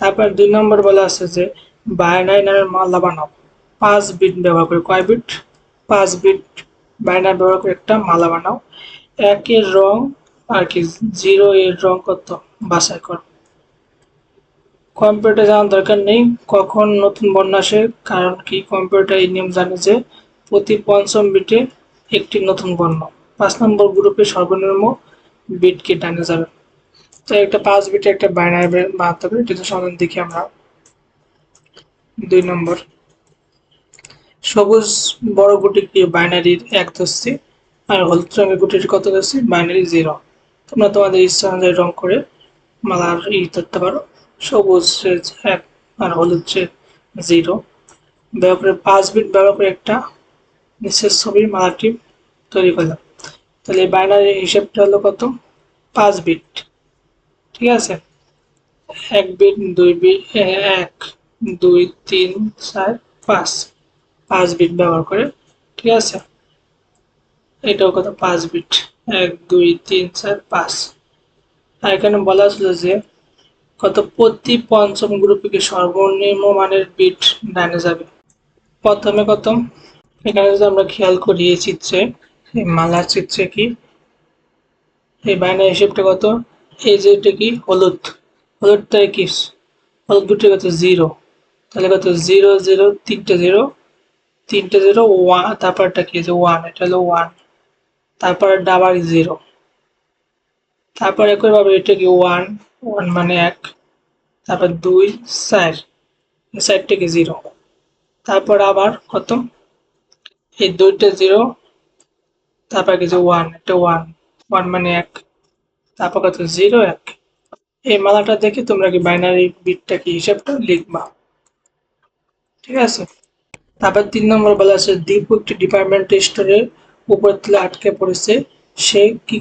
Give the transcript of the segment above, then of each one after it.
তারপর দুই নম্বর বলা আছে যে বাইনারি নামের বানাও। পাঁচ বিট ব্যবহার করে, কয় বিট? পাঁচ বিট বাইনারি ব্যবহার করে একটা মালা বানাও। একের রং আর কি, জিরো এর রং কত? বাছাই কর। কম্পিউটার জানার দরকার নেই, কখন নতুন বর্ণ আসে, কারণ কি কম্পিউটার এই নিয়ম জানে যে প্রতি পঞ্চম বিটে একটি নতুন বর্ণ। পাঁচ নম্বর গ্রুপে সর্বনিম্ন বিটকে টানে যাবে। তো একটা পাঁচ বিটে একটা বাইনারি বানাতে হবে, এটা সমাধান দেখি আমরা। দুই নম্বর। সবুজ বড় গুটিকে বাইনারির এক ধরছি আর হলুদ রঙের গুটির কত ধরছি বাইনারি জিরো তোমরা তোমাদের ইচ্ছা অনুযায়ী রং করে মালার ই ধরতে পারো। সবুজ এক আর হলুদ জিরো ব্যবহার করে পাঁচ বিট ব্যবহার করে একটা নিচের ছবির মালাটি তৈরি করলাম। তাহলে বাইনারি হিসেবটা হলো কত? পাঁচ বিট ঠিক আছে? এক বিট, দুই বিট, এক, দুই, তিন, চার, পাঁচ। পাঁচ বিট ব্যবহার করে, ঠিক আছে? এটাও কত? পাঁচ বিট। এক, দুই, তিন, চার, পাঁচ। আর এখানে বলা ছিল যে কত? প্রতি পঞ্চম গ্রুপে সর্বনিম্ন মানের বিট ডানে যাবে? প্রথমে কত? এখানে যদি আমরা খেয়াল করি এই চিত্রে, এই মালার চিত্রে কি? এই বাইনারি হিসেবটা কত? এই যে এটা কি? হলুদ। হলুদটাই কি? হলুদ দুটো কত? জিরো। তাহলে কত? জিরো জিরো, তিনটে জিরো। তিনটে, জিরো, ওয়ান। তারপরটা কি? আছে ওয়ান। এটা হলো ওয়ান। তারপর ডাবার জিরো। তারপর একইভাবে এটা কি? ওয়ান। ওয়ান মানে এক। তারপর দুই, চার। চার কি? জিরো। তারপর আবার কত? এই দুইটা জিরো। তারপর কিছু ওয়ান। এটা ওয়ান। ওয়ান মানে এক। কত জিরো এক। এই মালাটা দেখে তোমরা কি বাইনারি বিটটা কি হিসাবটা লিখবা? ঠিক আছে? তারপর তিন নম্বর বলা আছে দীপু একটি ডিপার্টমেন্ট স্টোরের উপর তুলে আটকে পড়েছে। সে কি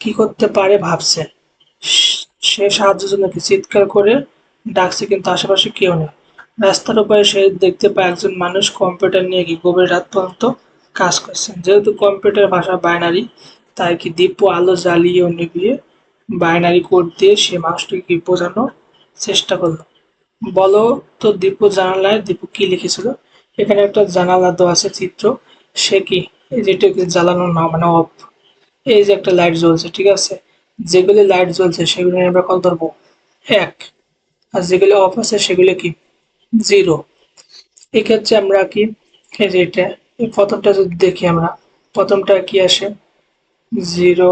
কি করতে পারে ভাবছে। সে সাহায্যের জন্য কি চিৎকার করে ডাকছে কিন্তু আশেপাশে কেউ নেই। রাস্তার উপরে সে দেখতে পায় একজন মানুষ কম্পিউটার নিয়ে কি গভীর রাত পর্যন্ত কাজ করছেন। যেহেতু কম্পিউটার ভাষা বাইনারি তাই কি দীপু আলো জ্বালিয়ে নিভিয়ে বাইনারি কোড দিয়ে সে মানুষটিকে বোঝানোর চেষ্টা করল। বলো তো দীপু জানালায় দীপু কি লিখেছিল? এখানে একটা জানালা দেওয়া আছে, চিত্র। সে কি? যেটাকে জ্বালানো না মানে অফ এই যে একটা লাইট জ্বলছে, ঠিক আছে? যেগুলি লাইট জ্বলছে, সেগুলি আমরা কল ধরবো এক। আর যেগুলি অফ আছে, সেগুলি কি? জিরো এক্ষেত্রে আমরা কি, এই যে এটা, এই প্রথমটা যদি দেখি আমরা, প্রথমটা কি আসে? জিরো,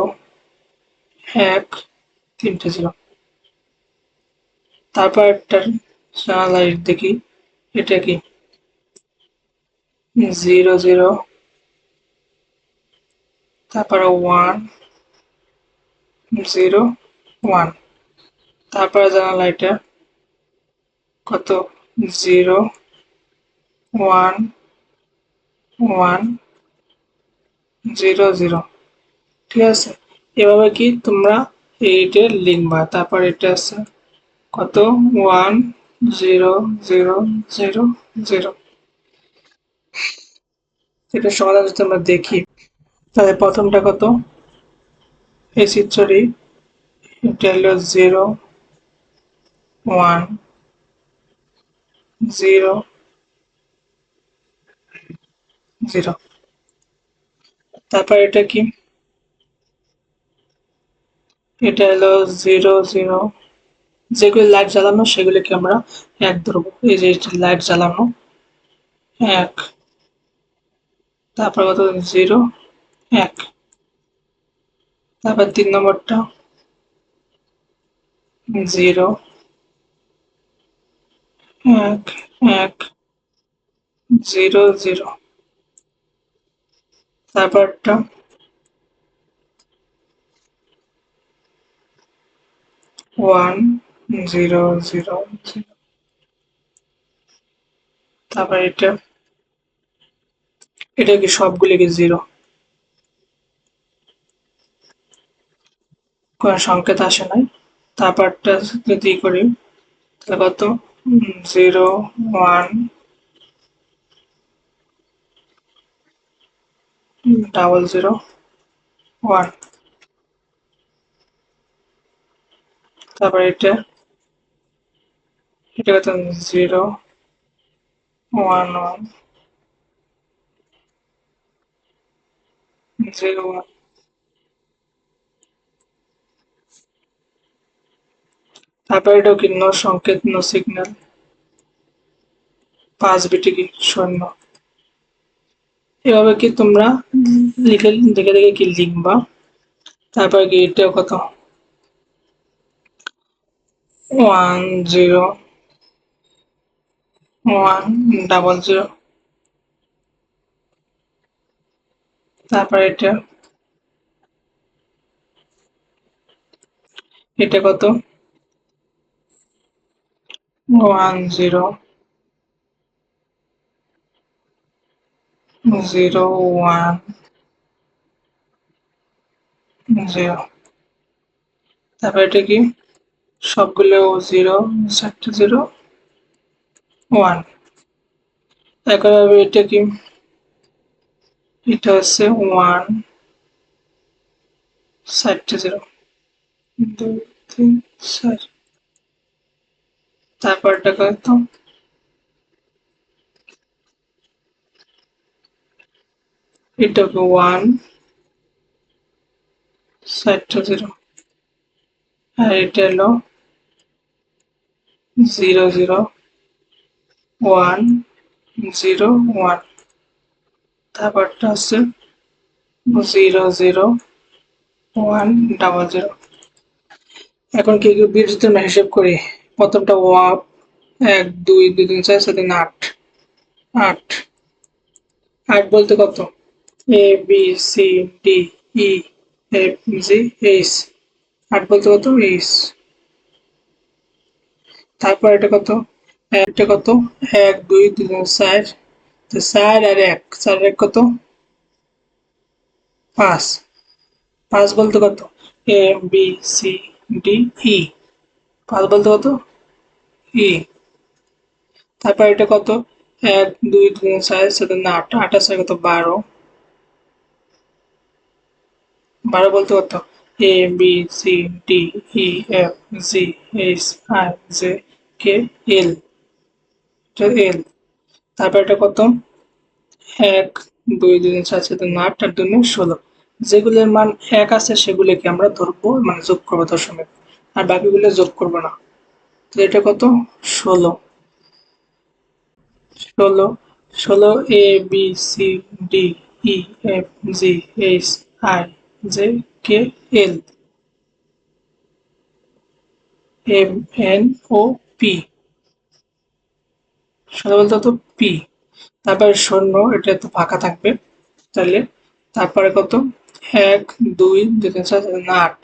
এক, তিনটে জিরো। তারপর একটা লাইট দেখি, এটা কি? Zero zero. তারপরে ওয়ান, জিরো, ওয়ান। তারপরে জানালা এটা কত? Zero, one one, zero zero. ঠিক আছে? এভাবে কি তোমরা এইটে লিখবা তারপর এটা আছে কত? One zero zero zero zero এটা সমাধান যদি আমরা দেখি, তাহলে প্রথমটা কত? এই চিত্রটি, এটা হলো জিরো ওয়ান জিরো জিরো তারপর এটা কি? এটা হলো জিরো জিরো যেগুলি লাইট জ্বালানো সেগুলিকে আমরা এক ধরবো। এই যে লাইট জ্বালানো, এক, তারপর কত? জিরো এক। তারপর তিন নম্বরটা জিরো এক এক জিরো জিরো তারপরটা ওয়ান জিরো জিরো। জিরো তারপর এটা এটা কি সবগুলিকে জিরো? কোনো সংকেত আসে নাই। তারপরটা যদি করি, তাহলে কত? Zero, one. Double zero, one. তারপর এটা এটা কত? Zero, one one. Zero, one. তারপর এটাও কি? নো সংকেত, নো সিগন্যাল। পাঁচ বিটি কি? শূন্য। এভাবে কি তোমরা লিখে, দেখে দেখে কি লিখবা? তারপর কি এটাও কত? One zero one double zero তারপর এটা। এটা কত? One zero zero one zero তারপর এটা কি? সবগুলো জিরো চারটে জিরো ওয়ান একইভাবে এটা কি? এটা হচ্ছে ওয়ান চারটে জিরো দুই, তিন, চার। তারপরটা কত? এটা ওয়ান চারটে জিরো আর এটা হলো zero zero one zero one তারপরটা হচ্ছে zero zero one double zero এখন কি বীজের জন্য হিসেব করি, প্রথমটা ওয়াপ এক, দুই দুই, তিন, চার সাত, আট। আট। আট বলতে কত? A B C D E F G H আট বলতে কত? এইচ তারপর এটা কত? এটা কত? এক, দুই দুই চার। তো চার আর এক, চার এক কত? পাঁচ। পাঁচ বলতে কত? A, B, C, D, E. পাঁচ বলতে কত? ই। তারপর এটা কত? এক, দুই, তিন, চার, সাত, আট। আট আছে কত? বারো। বারো বলতে কত? A B C D E F G H I J K L L তারপর এটা কত? এক, দুই দুই, চার তিন আট আর দুই ষোলো। যেগুলোর মান এক আছে, সেগুলোকে আমরা ধরবো মানে যোগ করব দশমিক। আর বাকিগুলো যোগ করব না। তো এটা কত? ষোলো। ষোলো। ষোলো A B C D E F G H I J K? L M N O P. বলতে তো পি। তারপরে শূন্য এটা তো ফাঁকা থাকবে তাহলে। তারপরে কত? এক দুই দুই তিন আট।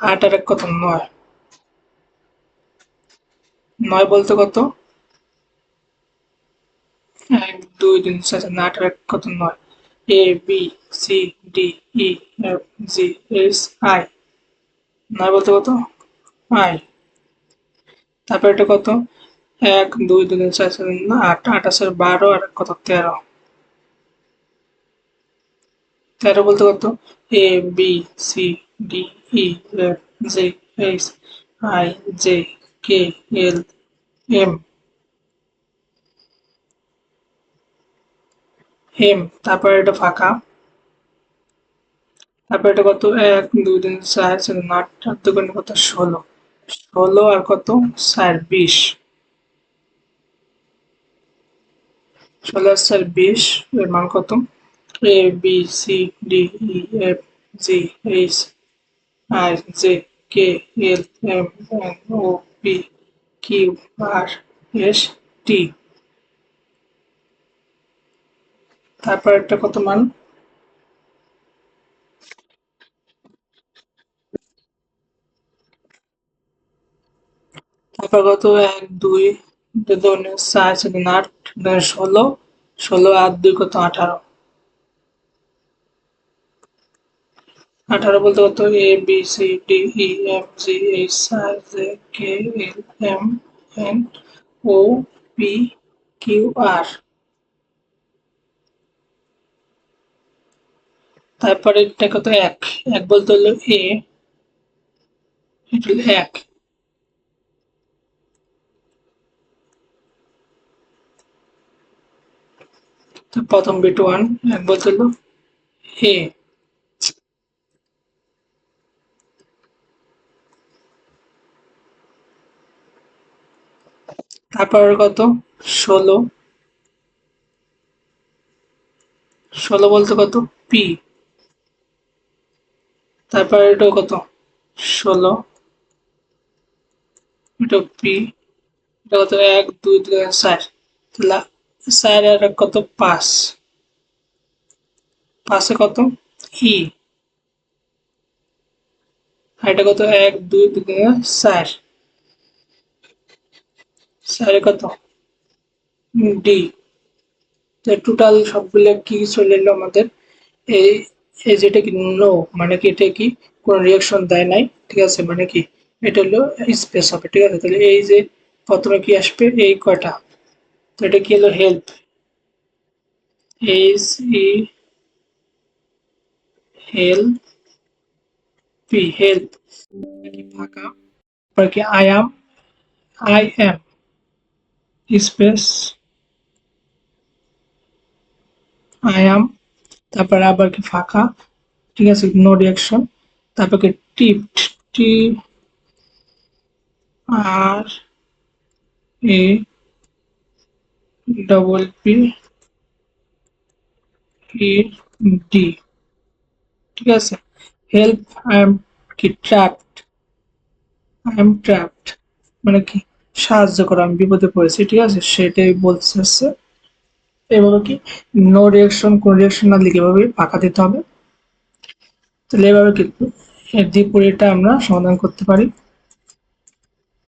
আট আর এক কত? নয়। নয় বলতে কত? এক দুই তিন চার, আট আর এক কত? নয়। A B C D E F G H I নয় বলতে কত? আই তারপর এটা কত? এক, দুই দুই চার চার আট আছে বারো আর কত? তেরো। তেরো বলতে কত? A B C D E F G H I J K L M M তারপর এটা ফাঁকা। তারপর এটা কত? এক, দুই, তিন, চার চার আট আট দুগুণ কত? ষোলো। ষোলো আর কত? চার, বিশ। ষোলো আর চার, বিশ। এর মান কত? A B C D E F G H I J K L M N O P Q R S T তারপর একটা কত মান? তারপর কত? এক, দুই আট ষোলো। ষোলো, আট, দুই কত? আঠারো। আঠারো বলতে কত? A B C D E F G H I J K L M N O P Q R তারপরে এটা কত এক এক বলতে হলো এ এটা হলো এক প্রথম বিট ওয়ান এক বলতে হলো এ। তারপর কত? ষোলো। ষোলো বলতে কত? পি। তারপর এটা কত? ষোলো। এটা পি। এটা কত? এক, দুই, তিন, চার। তাহলে চার আর কত? পাঁচ। পাঁচে কত? ই। এটা কত? এক, দুই, তিন, চার। চারে। কত? ডি। টোটাল সবগুলো কি চলে এলো আমাদের? এই এই যে এটা কি নো মানে কি, এটা কি, কোনো রিয়াকশন দেয় নাই, ঠিক আছে মানে কি, এটা হলো স্পেস হবে, ঠিক আছে, তাহলে এই যে প্রথমে কি আসবে, এই কয়টা, তো এটা কি হলো help H E help P help কি ফাঁকা, তারপর কি I M I M space I M তারপরে আবার কি ফাঁকা? ঠিক আছে নো রিয়াকশন তারপর কি type T R A double P E D ঠিক আছে? হেল্প আই এম কি ট্র্যাপড আই এম ট্র্যাপড মানে কি সাহায্য করো, আমি বিপদে পড়েছি, ঠিক আছে? সেটাই বলছে হচ্ছে এভাবে কি নো রিয়াকশন কোন রিয়াকশন না লিখে এভাবে ফাঁকা দিতে হবে। তাহলে এভাবে কিন্তু এর দ্বিপরীটা আমরা সমাধান করতে পারি।